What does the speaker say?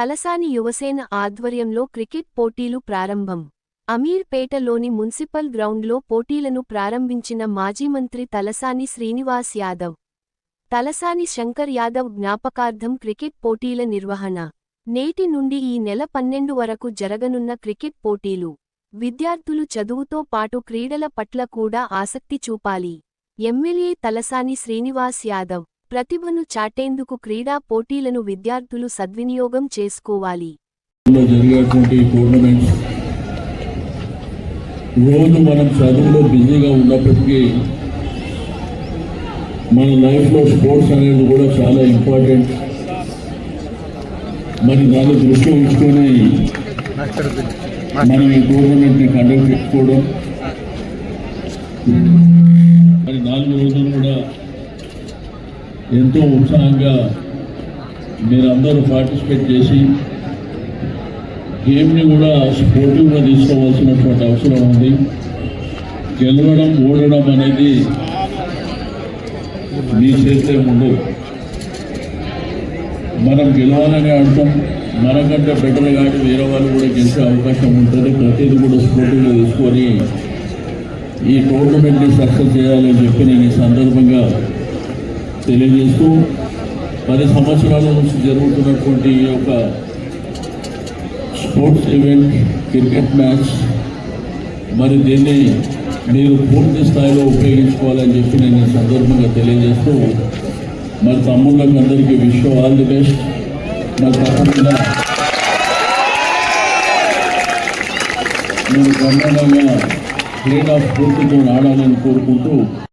తలసాని యువసేన ఆధ్వర్యంలో క్రికెట్ పోటీలు ప్రారంభం. అమీర్పేటలోని మున్సిపల్ గ్రౌండ్లో పోటీలను ప్రారంభించిన మాజీ మంత్రి తలసాని శ్రీనివాస్ యాదవ్. తలసాని శంకర్ యాదవ్ జ్ఞాపకార్థం క్రికెట్ పోటీల నిర్వహణ. నేటి నుండి ఈ నెల పన్నెండు వరకు జరగనున్న క్రికెట్ పోటీలు. విద్యార్థులు చదువుతో పాటు క్రీడల పట్ల కూడా ఆసక్తి చూపాలి. ఎమ్మెల్యే తలసాని శ్రీనివాస్ యాదవ్. ప్రతిభను చాటేందుకు క్రీడా పోటీలను విద్యార్థులు సద్వినియోగం చేసుకోవాలి. రోజు మనం చదువులో బిజీగా ఉన్నప్పటికీ మన లైఫ్లో స్పోర్ట్స్ అనేది కూడా చాలా ఇంపార్టెంట్. మరి దాన్ని దృష్టి ఉంచుకొని మనం ఈ టోర్నమెంట్ని కండక్ట్ చేసుకోవడం. మరి నాలుగు రోజులు కూడా ఎంతో ఉత్సాహంగా మీరందరూ పార్టిసిపేట్ చేసి గేమ్ని కూడా స్పోర్టివ్గా తీసుకోవాల్సినటువంటి అవసరం ఉంది. గెలవడం ఓడడం అనేది మీ చేస్తే ఉండదు మనం గెలవాలని ఆడతాం మనకంటే బెటర్ కానీ వేరే వాళ్ళు కూడా గెలిచే అవకాశం ఉంటుంది. ప్రతిదీ కూడా స్పోర్టివ్గా తీసుకొని ఈ టోర్నమెంట్ని సక్సెస్ చేయాలని చెప్పి నేను ఈ సందర్భంగా తెలియజేస్తూ పది సంవత్సరాల నుంచి జరుగుతున్నటువంటి ఈ యొక్క స్పోర్ట్స్ ఈవెంట్ క్రికెట్ మ్యాచ్ మరి దీన్ని మీరు పూర్తి స్థాయిలో ఉపయోగించుకోవాలని చెప్పి నేను ఈ సందర్భంగా తెలియజేస్తూ మరి తమ్ముళ్ళకి అందరికీ విష్ ఆల్ ది బెస్ట్. మరి తప్పకుండా మీరు బ్రహ్మాండంగా క్రీడా స్ఫూర్తితో ఆడాలని కోరుకుంటూ